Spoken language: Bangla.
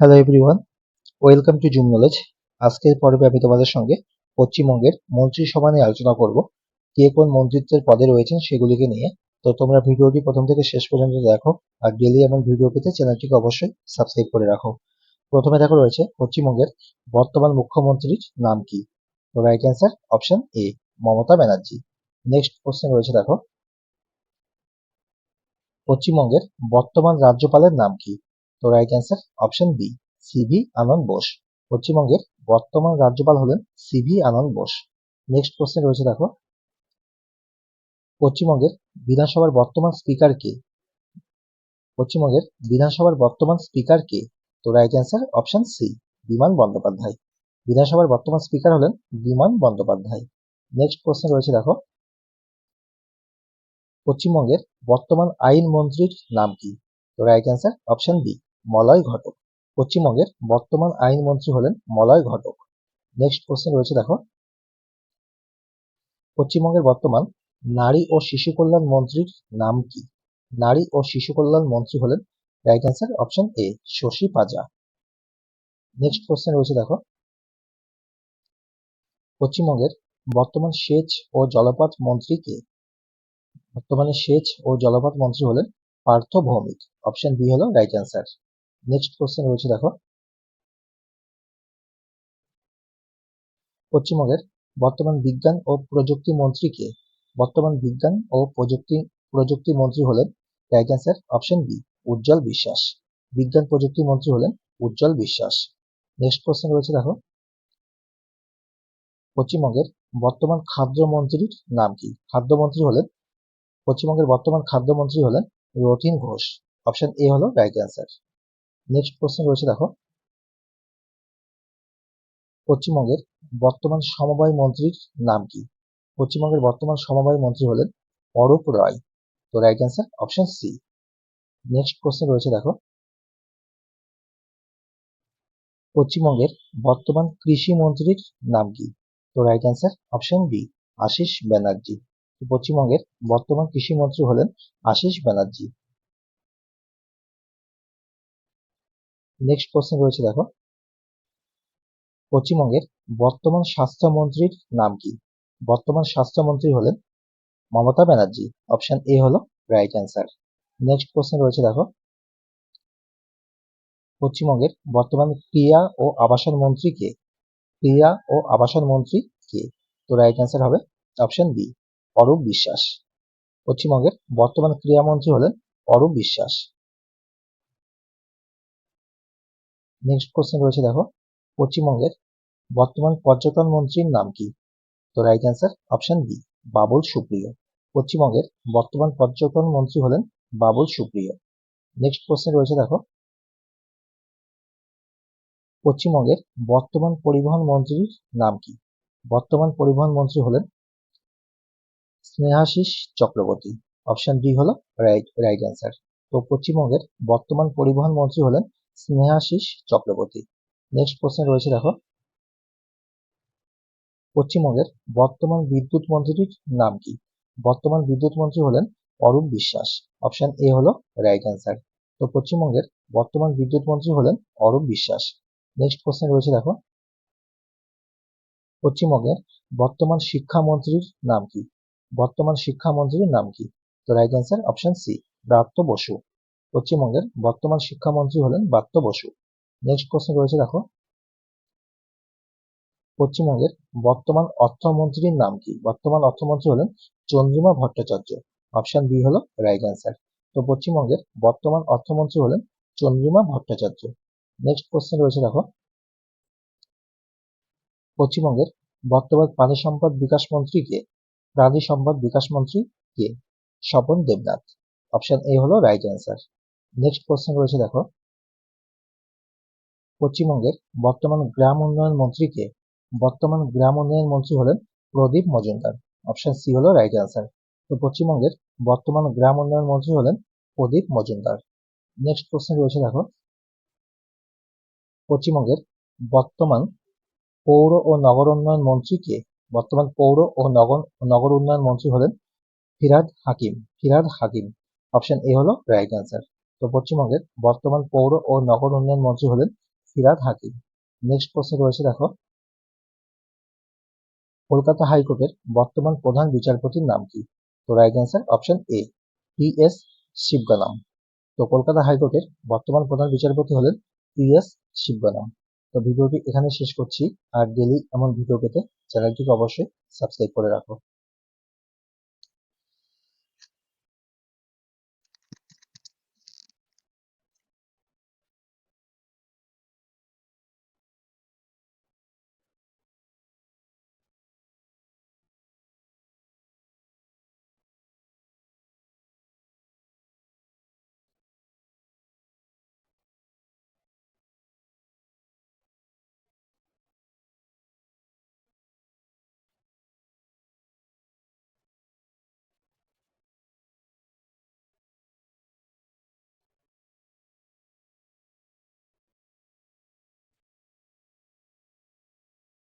Hello everyone welcome to Zoom Knowledge আজকের পর্বে আমি তোমাদের সঙ্গে পশ্চিমবঙ্গের মন্ত্রিসভা নিয়ে আলোচনা করব। কে কোন মন্ত্রিত্বের পদে রয়েছেন সেগুলিকে নিয়ে। তো তোমরা ভিডিওটি প্রথম থেকে শেষ পর্যন্ত দেখো আর ডেলি এমন ভিডিও পেতে চ্যানেলটিকে অবশ্যই সাবস্ক্রাইব করে রাখো। প্রথমে দেখো রয়েছে পশ্চিমবঙ্গের বর্তমান মুখ্যমন্ত্রীর নাম কি? তো right answer option A Mamata Banerjee. Next question রয়েছে দেখো। পশ্চিমবঙ্গের বর্তমান রাজ্যপালের নাম কি? তো right answer option B CV Ananda Bose পশ্চিমবঙ্গের বর্তমান রাজ্যপাল হলেন CV Ananda Bose next question রয়েছে দেখো, পশ্চিমবঙ্গের বিধানসভার বর্তমান স্পিকার কে, পশ্চিমবঙ্গের বিধানসভার বর্তমান স্পিকার কে তো রাইট অ্যান্সার অপশন সি বিমান বন্দ্যোপাধ্যায়। বিধানসভার বর্তমান স্পিকার হলেন বিমান বন্দ্যোপাধ্যায়। নেক্সট কোশ্চেন রয়েছে দেখো, পশ্চিমবঙ্গের বর্তমান আইন মন্ত্রীর নাম কি? তো right answer option B Malay Ghatak. পশ্চিমবঙ্গের বর্তমান আইন মন্ত্রী হলেন মলয় ঘটক। নেক্সট কোশ্চেন রয়েছে, দেখো। পশ্চিমবঙ্গের বর্তমান নারী ও শিশু কল্যাণ মন্ত্রীর নাম কি? নারী ও শিশু কল্যাণ মন্ত্রী হলেন right answer option A Shashi Panja. Next question রয়েছে, দেখো। পশ্চিমবঙ্গের বর্তমান সেচ ও জলপথ মন্ত্রী কে? বর্তমানে সেচ ও জলপথ মন্ত্রী হলেন পার্থ ভৌমিক। অপশন বি হলো রাইট অ্যান্সার নেক্সট কোশ্চেন রয়েছে দেখো। পশ্চিমবঙ্গের বর্তমান বিজ্ঞান ও প্রযুক্তি মন্ত্রী কে? বর্তমান বিজ্ঞান ও প্রযুক্তি প্রযুক্তি মন্ত্রী হলেন right answer option B Ujjwal Biswas. বিজ্ঞান প্রযুক্তি মন্ত্রী হলেন উজ্জ্বল বিশ্বাস। নেক্সট কোশ্চেন রয়েছে দেখো। পশ্চিমবঙ্গের বর্তমান খাদ্যমন্ত্রীর নাম কি? খাদ্যমন্ত্রী হলেন, পশ্চিমবঙ্গের বর্তমান খাদ্যমন্ত্রী হলেন রথিন ঘোষ। অপশন এ হলো রাইট অ্যান্সার নেক্সট প্রশ্ন রয়েছে, দেখো। পশ্চিমবঙ্গের বর্তমান সমবায় মন্ত্রীর নাম কি? পশ্চিমবঙ্গের বর্তমান সমবায় মন্ত্রী হলেন অরূপ রায়। তো right answer option C next question রয়েছে, দেখো। পশ্চিমবঙ্গের বর্তমান কৃষি মন্ত্রীর নাম কি? তো right answer option B Ashis Banerjee. পশ্চিমবঙ্গের বর্তমান কৃষি মন্ত্রী হলেন আশিস ব্যানার্জি। নেক্সট প্রশ্ন রয়েছে দেখো। পশ্চিমবঙ্গের বর্তমান স্বাস্থ্যমন্ত্রীর নাম কি? বর্তমান স্বাস্থ্যমন্ত্রী হলেন মমতা ব্যানার্জি। অপশন এ হলো রাইট অ্যান্সার নেক্সট প্রশ্ন রয়েছে দেখো। পশ্চিমবঙ্গের বর্তমান ক্রিয়া ও আবাসন মন্ত্রী কে? ক্রিয়া ও আবাসন মন্ত্রী কে? তো রাইট অ্যান্সার হবে অপশন বি অরূপ বিশ্বাস। পশ্চিমবঙ্গের বর্তমান ক্রিয়ামন্ত্রী হলেন অরূপ বিশ্বাস। নেক্সট কোশ্চেন রয়েছে, দেখো। পশ্চিমবঙ্গের বর্তমান পর্যটন মন্ত্রীর নাম কি? তো right answer option B Babul Supriyo. পশ্চিমবঙ্গের বর্তমান পর্যটন মন্ত্রী হলেন বাবুল সুপ্রিয়। নেক্সট কোশ্চেন রয়েছে, দেখো। পশ্চিমবঙ্গের বর্তমান পরিবহন মন্ত্রীর নাম কি? বর্তমান পরিবহন মন্ত্রী হলেন স্নেহাশিস চক্রবর্তী। অপশন ডি হলো রাইট রাইট অ্যান্সার তো পশ্চিমবঙ্গের বর্তমান পরিবহন মন্ত্রী হলেন স্নেহাশিস চক্রবর্তী। নেক্সট কোশ্চেন রয়েছে দেখো। পশ্চিমবঙ্গের বর্তমান বিদ্যুৎ মন্ত্রীর নাম কি? বর্তমান বিদ্যুৎ মন্ত্রী হলেন অরূপ বিশ্বাস। অপশন এ হলো রাইট অ্যান্সার তো পশ্চিমবঙ্গের বর্তমান বিদ্যুৎ মন্ত্রী হলেন অরূপ বিশ্বাস। নেক্সট কোশ্চেন রয়েছে দেখো। পশ্চিমবঙ্গের বর্তমান শিক্ষামন্ত্রীর নাম কি? বর্তমান শিক্ষামন্ত্রীর নাম কি? তো right answer option C Bratya Basu. পশ্চিমবঙ্গের বর্তমান শিক্ষামন্ত্রী হলেন ব্রাত্য বসু। নেক্সট কোশ্চেন রয়েছে, দেখো। পশ্চিমবঙ্গের বর্তমান অর্থমন্ত্রীর নাম কি? বর্তমান অর্থমন্ত্রী হলেন চন্দ্রিমা ভট্টাচার্য। অপশন বি হলো রাইট অ্যান্সার। তো পশ্চিমবঙ্গের বর্তমান অর্থমন্ত্রী হলেন চন্দ্রিমা ভট্টাচার্য। নেক্সট কোশ্চেন রয়েছে, দেখো। পশ্চিমবঙ্গের বর্তমান প্রাণী সম্পদ বিকাশ মন্ত্রী কে? প্রাণী সম্পদ বিকাশ মন্ত্রী কে? স্বপন দেবনাথ। অপশন এ হলো রাইট অ্যান্সার। নেক্সট কোশ্চেন রয়েছে, দেখো। পশ্চিমবঙ্গের বর্তমান গ্রাম উন্নয়ন মন্ত্রী কে বর্তমান গ্রাম উন্নয়ন মন্ত্রী হলেন প্রদীপ মজুমদার। অপশন সি হলো রাইট অ্যান্সার তো পশ্চিমবঙ্গের বর্তমান গ্রাম উন্নয়ন মন্ত্রী হলেন প্রদীপ মজুমদার। নেক্সট কোশ্চেন রয়েছে, দেখো। পশ্চিমবঙ্গের বর্তমান পৌর ও নগর উন্নয়ন মন্ত্রী কে বর্তমান পৌর ও নগর নগর উন্নয়ন মন্ত্রী হলেন ফিরাদ হাকিম ফিরাদ হাকিম। অপশন এ হলো রাইট অ্যান্সার তো পশ্চিমবঙ্গের বর্তমান পৌর ও নগর উন্নয়ন মন্ত্রী হলেন ফিরাদ হাকিম। নেক্সট প্রশ্নে রয়েছে দেখো, কলকাতা হাইকোর্টের বর্তমান প্রধান বিচারপতির নাম কি? তো right answer option A T S Sivagnanam তো কলকাতা হাইকোর্টের বর্তমান প্রধান বিচারপতি হলেন টি এস শিবগানাম তো ভিডিওটি এখানে শেষ করছি, আর ডেলি এমন ভিডিও পেতে চ্যানেলটিকে অবশ্যই সাবস্ক্রাইব করে রাখো।